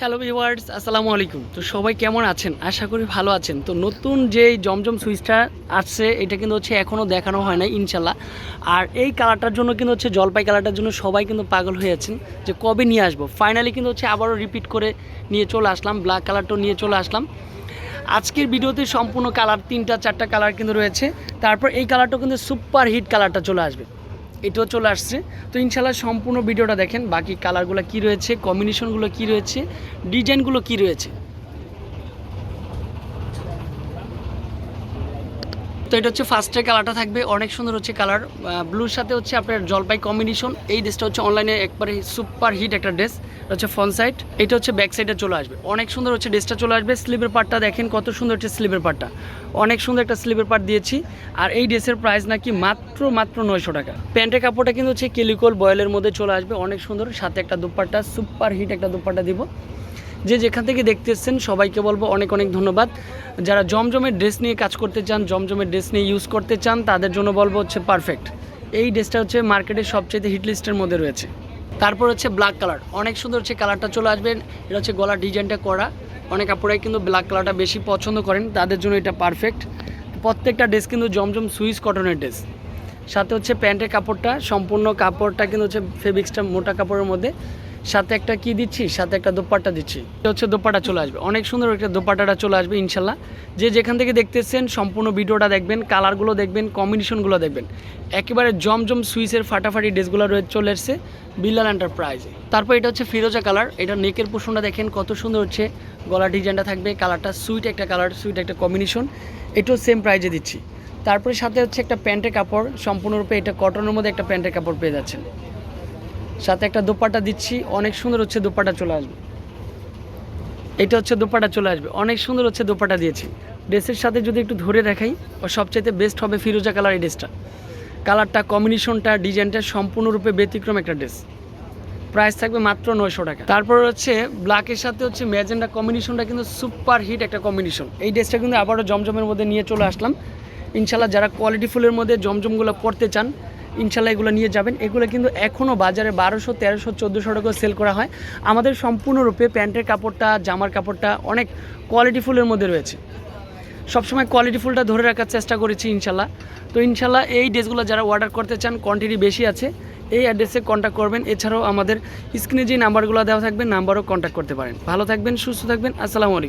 Hello viewers আসসালামু আলাইকুম তো সবাই কেমন আছেন? আশা করি ভালো আছেন। তো নতুন যে জমজম সুইচটা আসছে, এটা কিন্তু হচ্ছে এখনও দেখানো হয় না ইনশাল্লাহ। আর এই কালারটার জন্য কিন্তু হচ্ছে, জলপাই কালারটার জন্য সবাই কিন্তু পাগল হয়ে আছেন যে কবে নিয়ে আসব। ফাইনালি কিন্তু হচ্ছে আবারও রিপিট করে নিয়ে চলে আসলাম ব্ল্যাক কালারটাও নিয়ে চলে আসলাম। আজকের ভিডিওতে সম্পূর্ণ কালার, তিনটা, চারটা কালার কিন্তু রয়েছে। তারপর এই কালারটাও কিন্তু সুপার হিট কালারটা চলে আসবে। এটাও চলে আসছে। তো ইনশাল্লাহ সম্পূর্ণ ভিডিওটা দেখেন, বাকি কালারগুলো কি রয়েছে কম্বিনেশনগুলো কি রয়েছে ডিজাইনগুলো কি রয়েছে। তো এটা হচ্ছে ফার্স্টের কালারটা থাকবে, অনেক সুন্দর হচ্ছে কালার ব্লুর সাথে হচ্ছে আপনার জলপাই কম্বিনেশন এই ড্রেসটা হচ্ছে অনলাইনে একবারে সুপার হিট একটা ড্রেস হচ্ছে ফ্রন্ট সাইড এটা হচ্ছে ব্যাক সাইডে চলে আসবে। অনেক সুন্দর হচ্ছে ড্রেসটা চলে আসবে স্লিভের পার্টটা দেখেন কত সুন্দর হচ্ছে স্লিভের পার্টটা অনেক সুন্দর একটা স্লিভের পার্ট দিয়েছি, আর এই ড্রেসের প্রাইস নাকি মাত্র মাত্র নয়শো টাকা। প্যান্টের কাপড়টা কিন্তু হচ্ছে কেলিকল বয়েলের মধ্যে চলে আসবে, অনেক সুন্দর, সাথে একটা দুপাট্টা সুপার হিট একটা দুপাট্টা দিব। যে যেখান থেকে দেখতে এসছেন, সবাইকে বলব অনেক অনেক ধন্যবাদ। যারা জমজমের ড্রেস নিয়ে কাজ করতে চান, জমজমের ড্রেস নিয়ে ইউজ করতে চান, তাদের জন্য বলব হচ্ছে পারফেক্ট এই ড্রেসটা হচ্ছে মার্কেটের সবচেয়ে হিট লিস্টের মধ্যে রয়েছে। তারপর হচ্ছে ব্ল্যাক কালার অনেক সুন্দর হচ্ছে কালারটা চলে আসবেন এটা হচ্ছে গলার ডিজাইনটা করা। অনেক কাপড়াই কিন্তু ব্ল্যাক কালারটা বেশি পছন্দ করেন, তাদের জন্য এটা পারফেক্ট প্রত্যেকটা ড্রেস কিন্তু জমজম সুইস কটনের ড্রেস সাথে হচ্ছে প্যান্টের কাপড়টা, সম্পূর্ণ কাপড়টা কিন্তু হচ্ছে ফেব্রিক্সটা মোটা কাপড়ের মধ্যে। সাথে একটা কি দিচ্ছি? সাথে একটা দোপাট্টা দিচ্ছি। এটা হচ্ছে দোপাট্টা চলে আসবে। অনেক সুন্দর একটা দোপাট্টাটা চলে আসবে, ইনশাল্লাহ। যে যেখান থেকে দেখতেছেন, সম্পূর্ণ ভিডিওটা দেখবেন, কালারগুলো দেখবেন, কম্বিনেশনগুলো দেখবেন। একেবারে জমজম সুইসের ফাটাফাটি ড্রেসগুলো রয়েছে চলে এসছে বিল্লাল এন্টারপ্রাইজে তারপর এটা হচ্ছে ফিরোজা কালার। এটা নেকের পোষণটা দেখেন কত সুন্দর হচ্ছে। গলা ডিজাইনটা থাকবে, কালারটা সুইট একটা কালার, সুইট একটা কম্বিনেশন। এটাও সেম প্রাইজে দিচ্ছি। তারপরে সাথে হচ্ছে একটা প্যান্টের কাপড়। সম্পূর্ণরূপে এটা কটনের মধ্যে একটা প্যান্টের কাপড় পেয়ে যাচ্ছেন। সাথে একটা দোপাটা দিচ্ছি, অনেক সুন্দর হচ্ছে দোপাটা চলে আসবে। এটা হচ্ছে দোপাটা চলে আসবে। অনেক সুন্দর হচ্ছে দোপাটা দিয়েছি। ড্রেসের সাথে যদি একটু ধরে দেখাই ও সবচাইতে বেস্ট হবে ফিরোজা কালার এই ড্রেসটা কালারটা কম্বিনেশনটা ডিজাইনটা সম্পূর্ণরূপে ব্যতিক্রম একটা ড্রেস প্রাইস থাকবে মাত্র নয়শো টাকা। তারপর হচ্ছে ব্ল্যাকের সাথে হচ্ছে ম্যাজেন্ডা কম্বিনেশনটা কিন্তু সুপার হিট একটা কম্বিনেশন এই ড্রেসটা কিন্তু আবারও জমজমের মধ্যে নিয়ে চলে আসলাম। ইনশাল্লাহ যারা কোয়ালিটি ফুলের মধ্যে জমজমগুলো পড়তে চান ইনশাল্লাহ এগুলো নিয়ে যাবেন। এগুলো কিন্তু এখনও বাজারে বারোশো, তেরোশো, চোদ্দোশো টাকা সেল করা হয়। আমাদের সম্পূর্ণরূপে প্যান্টের কাপড়টা, জামার কাপড়টা অনেক কোয়ালিটি ফুলের মধ্যে রয়েছে। সবসময় কোয়ালিটি ফুলটা ধরে রাখার চেষ্টা করেছি ইনশাল্লাহ। তো ইনশাল্লাহ এই ড্রেসগুলো যারা অর্ডার করতে চান কোয়ান্টিটি বেশি আছে, এই অ্যাড্রেসে কন্ট্যাক্ট করবেন। এছাড়াও আমাদের স্ক্রিনে যে নাম্বারগুলো দেওয়া থাকবে নাম্বারও কন্ট্যাক্ট করতে পারেন। ভালো থাকবেন, সুস্থ থাকবেন, আসসালামু আলাইকুম।